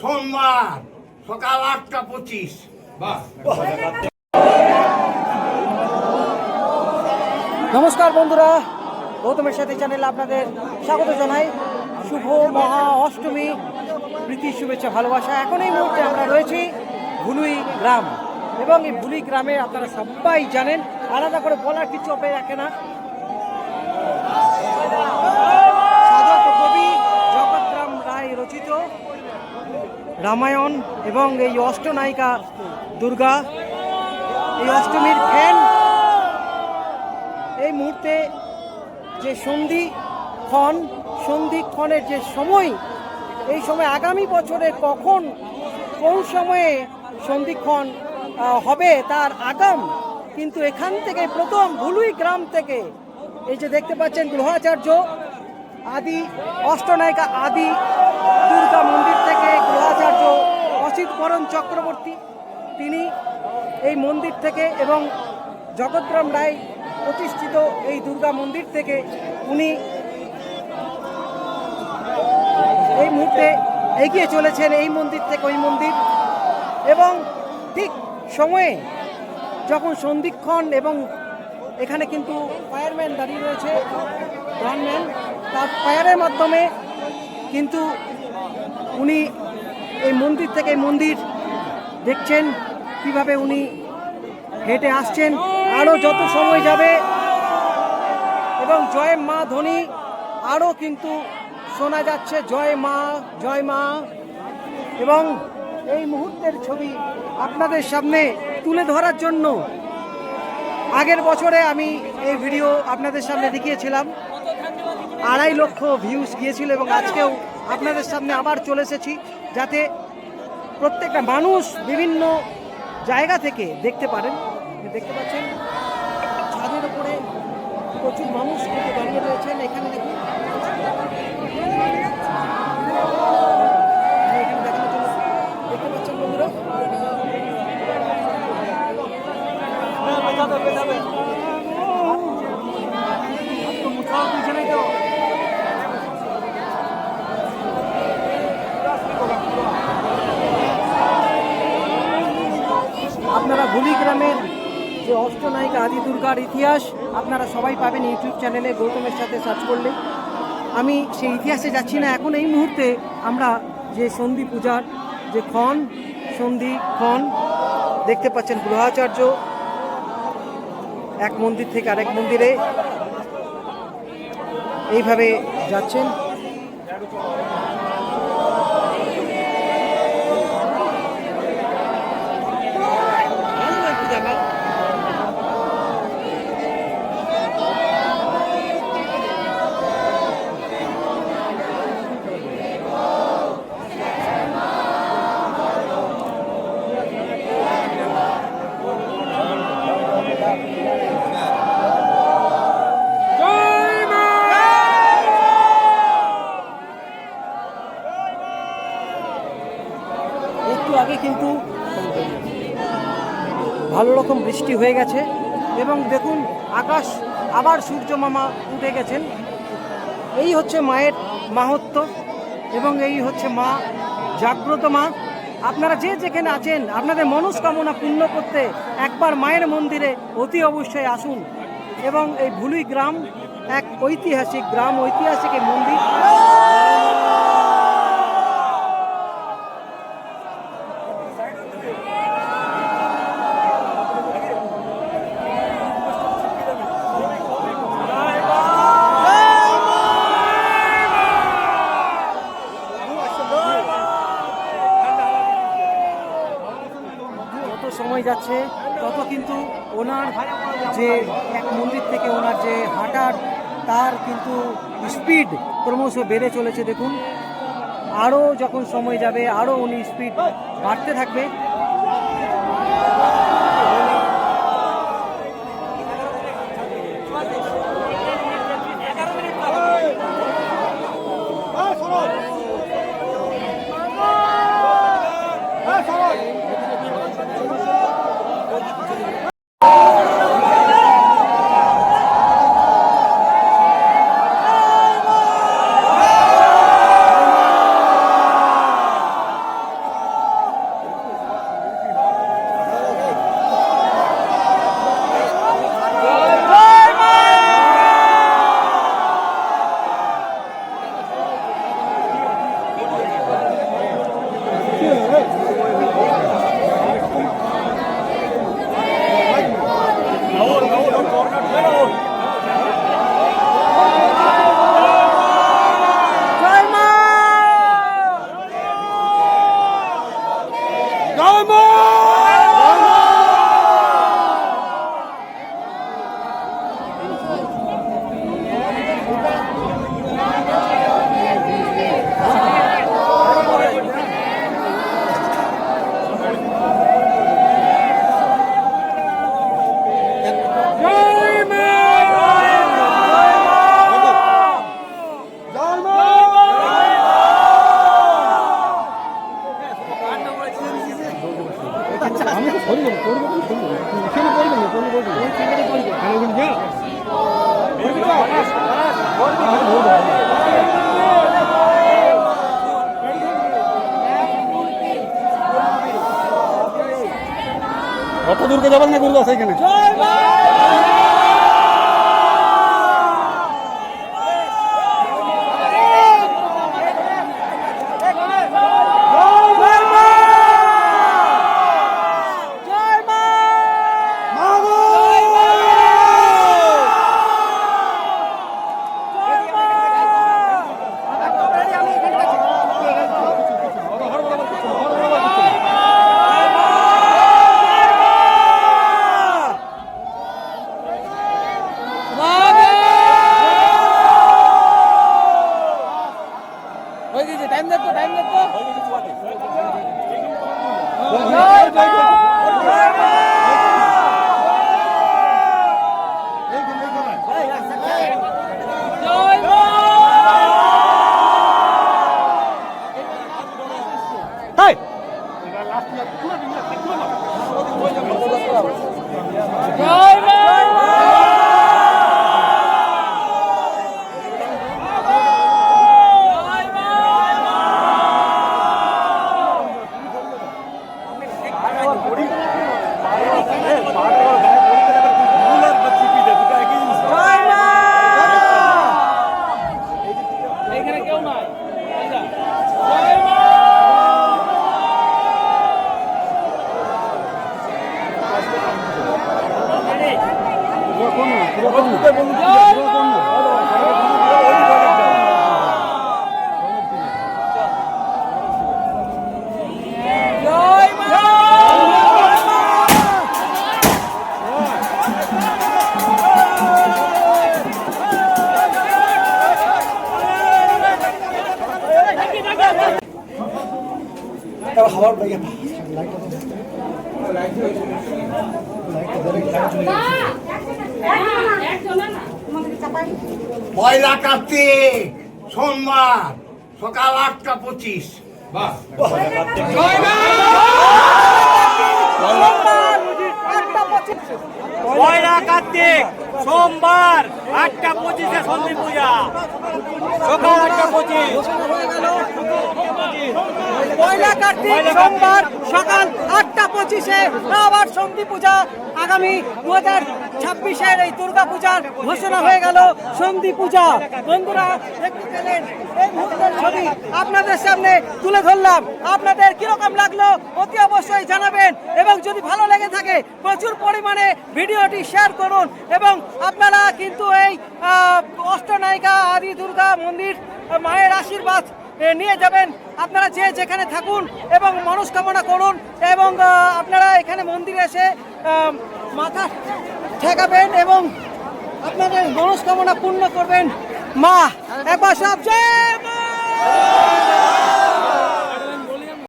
সোমবার সকাল আটটা পঁচিশ। নমস্কার বন্ধুরা গৌতমের সাথে চ্যানেলে আপনাদের স্বাগত জানাই। শুভ মহা অষ্টমী প্রীতি শুভেচ্ছা ভালোবাসা। এখন এই মুহূর্তে আমরা রয়েছি ভুলুই গ্রাম। এবং এই ভুলুই গ্রামে আপনারা সবাই জানেন আলাদা করে বলার কিছু অপে রাখে না। রামায়ণ এবং এই অষ্টনায়িকা দুর্গা, এই অষ্টমীর ফ্যান এই মুহূর্তে যে সন্ধি ক্ষণ, সন্ধি ক্ষণের যে সময়, এই সময় আগামী বছরে কখন, কোন সময়ে সন্ধিক্ষণ হবে তার আগাম, কিন্তু এখান থেকে প্রথম ভুলুই গ্রাম থেকে এই যে দেখতে পাচ্ছেন গ্রহাচার্য আদি অষ্টনায়িকা আদি দুর্গা মন্দির অসিত বরণ চক্রবর্তী, তিনি এই মন্দির থেকে এবং জগৎরাম রায় প্রতিষ্ঠিত এই দুর্গা মন্দির থেকে উনি এই মুহূর্তে এগিয়ে চলেছেন এই মন্দির থেকে ওই মন্দির এবং ঠিক সময়ে যখন সন্ধিক্ষণ এবং এখানে কিন্তু ফায়ারম্যান দাঁড়িয়ে রয়েছে গানম্যান তার ফায়ারের মাধ্যমে কিন্তু উনি এই মন্দির থেকে মন্দির দেখছেন কীভাবে উনি হেঁটে আসছেন আরও যত সময় যাবে। এবং জয় মা ধ্বনি আরও কিন্তু শোনা যাচ্ছে জয় মা জয় মা। এবং এই মুহূর্তের ছবি আপনাদের সামনে তুলে ধরার জন্য আগের বছরে আমি এই ভিডিও আপনাদের সামনে দেখিয়েছিলাম। আড়াই লক্ষ ভিউজ গিয়েছিল এবং আজকেও আপনাদের সামনে আবার চলে এসেছি। যাতে প্রত্যেকটা মানুষ বিভিন্ন জায়গা থেকে দেখতে পারেন। দেখতে পাচ্ছেন, ছাদের উপরে প্রচুর মানুষ কিন্তু দাঁড়িয়ে রয়েছেন। এখানে দেখুন দেখতে পাচ্ছেন বন্ধুরা। গ্রামের যে অষ্টনায়িকা আদি দুর্গার ইতিহাস, আপনারা সবাই পাবেন ইউটিউব চ্যানেলে, গৌতমের সাথে সার্চ করলে। আমি সেই ইতিহাসে যাচ্ছি না, এখন এই মুহূর্তে আমরা যে সন্ধি পূজার যে ক্ষণ, সন্ধি ক্ষণ, দেখতে পাচ্ছেন গ্রহাচার্য, এক মন্দির থেকে আরেক মন্দিরে। এইভাবে যাচ্ছেন। ভালো রকম বৃষ্টি হয়ে গেছে এবং দেখুন, আকাশ আবার সূর্য মামা উঠে গেছেন। এই হচ্ছে মায়ের মাহাত্ম এবং এই হচ্ছে মা জাগ্রত মা। আপনারা যে যেখানে আছেন, আপনাদের মনস্কামনা পূর্ণ করতে একবার মায়ের মন্দিরে অতি অবশ্যই আসুন। এবং এই ভুলুই গ্রাম এক ঐতিহাসিক গ্রাম, ঐতিহাসিক মন্দির যত সময় যাচ্ছে তত কিন্তু ওনার যে এক মন্দির থেকে ওনার যে হাঁটার, তার কিন্তু স্পিড ক্রমশ বেড়ে চলেছে, দেখুন। আরও যখন সময় যাবে, আরও উনি স্পিড বাড়তে থাকবে। কত দূরকে যাবেন না গুরুদাস সেইখানে Go! পয়লা কার্তিক সোমবার সকাল আটটা পঁচিশ। পয়লা কার্তিক সোমবার আটটা পঁচিশে সন্ধি পূজা। সকাল আটটা পঁচিশ। সোমবার সকাল আটটা পঁচিশে আবার সন্ধি পূজা। আগামী দু হাজার ছাব্বিশের এই দুর্গা পূজার ঘোষণা হয়ে গেল, সন্ধি পূজা। বন্ধুরা ছবি আপনাদের সামনে তুলে ধরলাম। আপনাদের কীরকম লাগল অতি অবশ্যই জানাবেন এবং যদি ভালো লেগে থাকে, প্রচুর পরিমাণে ভিডিওটি শেয়ার করুন এবং আপনারা কিন্তু এই অষ্টনায়িকা আদি দুর্গা মন্দির মায়ের আশীর্বাদ নিয়ে যাবেন। আপনারা যে যেখানে থাকুন এবং মনস্কামনা করুন এবং আপনারা এখানে মন্দিরে এসে মাথা ঠেকাবেন এবং আপনাদের মনস্কামনা পূর্ণ করবেন। মা, একবার সব জয়